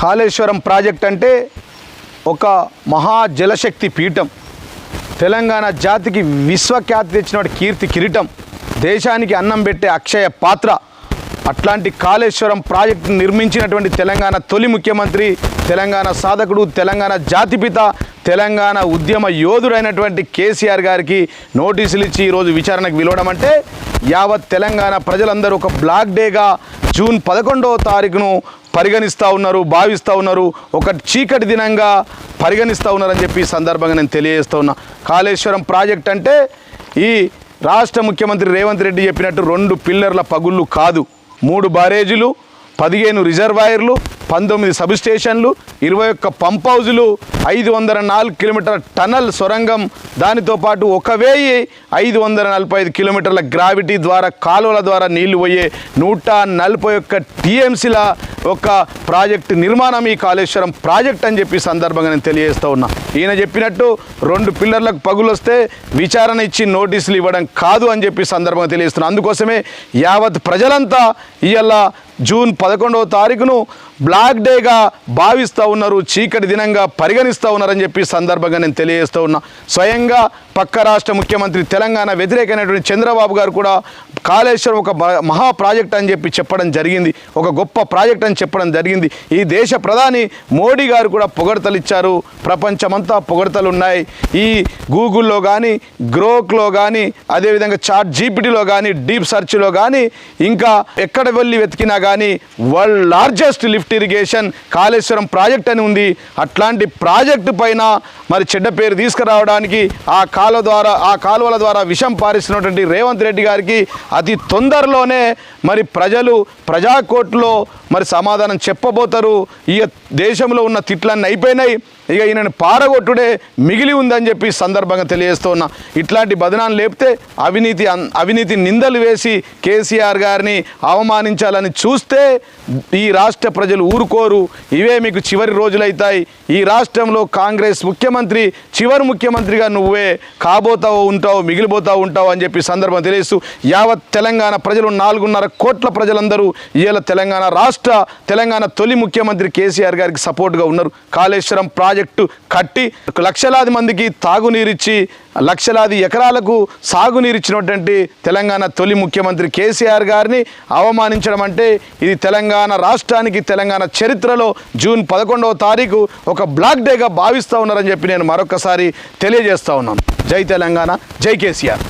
Kaleshwaram project అంటే ఒక మహా జలశక్తి పీఠం. తెలంగాణ జాతికి విశ్వఖ్యాతి తెచ్చినటువంటి కీర్తి కిరీటం. దేశానికి అన్నం పెట్టే అక్షయ పాత్ర. అట్లాంటి కాళేశ్వరం ప్రాజెక్టు నిర్మించినటువంటి తెలంగాణ తొలి ముఖ్యమంత్రి తెలంగాణ సాధకుడు తెలంగాణ జాతిపిత తెలంగాణ ఉద్యమ యోధుడైనటువంటి కేసీఆర్ గారికి నోటీసులు ఇచ్చి ఈరోజు విచారణకు పిలవడం అంటే యావత్ తెలంగాణ ప్రజలందరూ ఒక బ్లాక్ డేగా జూన్ పదకొండవ తారీఖును పరిగణిస్తూ ఉన్నారు భావిస్తూ ఉన్నారు. ఒక చీకటి దినంగా పరిగణిస్తూ ఉన్నారని చెప్పి సందర్భంగా నేను తెలియజేస్తూ ఉన్నా. కాళేశ్వరం ప్రాజెక్ట్ అంటే ఈ రాష్ట్ర ముఖ్యమంత్రి రేవంత్ రెడ్డి చెప్పినట్టు రెండు పిల్లర్ల పగుళ్ళు కాదు. మూడు బారేజీలు పదిహేను రిజర్వాయర్లు పంతొమ్మిది సబ్ స్టేషన్లు ఇరవై ఒక్క పంప్ హౌజులు ఐదు వందల నాలుగు కిలోమీటర్ల టనల్ సొరంగం దానితో పాటు ఒక వెయ్యి ఐదు వందల నలభై ఐదు కిలోమీటర్ల గ్రావిటీ ద్వారా కాలువల ద్వారా నీళ్ళు పోయే నూట నలభై ఒక్క టీఎంసీల ఒక ప్రాజెక్టు నిర్మాణం ఈ కాళేశ్వరం ప్రాజెక్ట్ అని చెప్పి సందర్భంగా నేను తెలియజేస్తూ ఉన్నా. ఈయన చెప్పినట్టు రెండు పిల్లర్లకు పగులు వస్తే విచారణ ఇచ్చి నోటీసులు ఇవ్వడం కాదు అని చెప్పి సందర్భంగా తెలియజేస్తున్నా. అందుకోసమే యావత్ ప్రజలంతా ఇవాళ జూన్ పదకొండవ తారీఖును బ్లాక్ డేగా భావిస్తూ ఉన్నారు చీకటి దినంగా పరిగణిస్తూ ఉన్నారని చెప్పి సందర్భంగా నేను తెలియజేస్తూ ఉన్నా. స్వయంగా పక్క రాష్ట్ర ముఖ్యమంత్రి తెలంగాణ వ్యతిరేకమైనటువంటి చంద్రబాబు గారు కూడా కాళేశ్వరం ఒక మహా ప్రాజెక్ట్ అని చెప్పి చెప్పడం జరిగింది. ఒక గొప్ప ప్రాజెక్ట్ అని చెప్పడం జరిగింది. ఈ దేశ ప్రధాని మోడీ గారు కూడా పొగడతలు ఇచ్చారు ప్రపంచమంతా పొగడతలు ఉన్నాయి ఈ గూగుల్లో కానీ గ్రోక్లో కానీ అదేవిధంగా చాట్ జీపీటీలో కానీ డీప్ సెర్చ్లో కానీ ఇంకా ఎక్కడ వెళ్ళి వెతికినా కానీ world largest lift irrigation Kaleshwaram project అని ఉంది. అట్లాంటి ప్రాజెక్టు పైన మరి చెడ్డ పేరు తీసుకురావడానికి ఆ కాలువ ద్వారా ఆ కాలువల ద్వారా విషం పారిస్తున్నటువంటి రేవంత్ రెడ్డి గారికి అతి తొందరలోనే మరి ప్రజలు ప్రజాకోర్టులో మరి సమాధానం చెప్పబోతారు. ఈ దేశంలో ఉన్న తిట్లన్నీ అయిపోయినాయి. ఇక ఈయనను పారగొట్టుడే మిగిలి ఉందని చెప్పి సందర్భంగా తెలియజేస్తూ ఉన్నా ఇట్లాంటి బదనాలు లేపితే అవినీతి అన్- అవినీతి నిందలు వేసి కేసీఆర్ గారిని అవమానించాలని చూస్తే ఈ రాష్ట్ర ప్రజలు ఊరుకోరు. ఇవే మీకు చివరి రోజులైతాయి. ఈ రాష్ట్రంలో కాంగ్రెస్ ముఖ్యమంత్రి చివరి ముఖ్యమంత్రిగా నువ్వే కాబోతావు ఉంటావు మిగిలిపోతావు ఉంటావు అని చెప్పి సందర్భం తెలియజేస్తూ యావత్ తెలంగాణ ప్రజలు నాలుగున్నర కోట్ల ప్రజలందరూ ఇవాళ తెలంగాణ రాష్ట్ర తెలంగాణ తొలి ముఖ్యమంత్రి కేసీఆర్ గారికి సపోర్ట్గా ఉన్నారు. కాళేశ్వరం ప్రాజెక్టు కట్టి లక్షలాది మందికి తాగునీరిచ్చి లక్షలాది ఎకరాలకు సాగునీరిచ్చినటువంటి తెలంగాణ తొలి ముఖ్యమంత్రి కేసీఆర్ గారిని అవమానించడం అంటే ఇది తెలంగాణ రాష్ట్రానికి తెలంగాణ చరిత్రలో జూన్ పదకొండవ తారీఖు ఒక బ్లాక్ డేగా భావిస్తూ ఉన్నారని చెప్పి నేను మరొకసారి తెలియజేస్తూ ఉన్నాను. జై తెలంగాణ జై కేసీఆర్.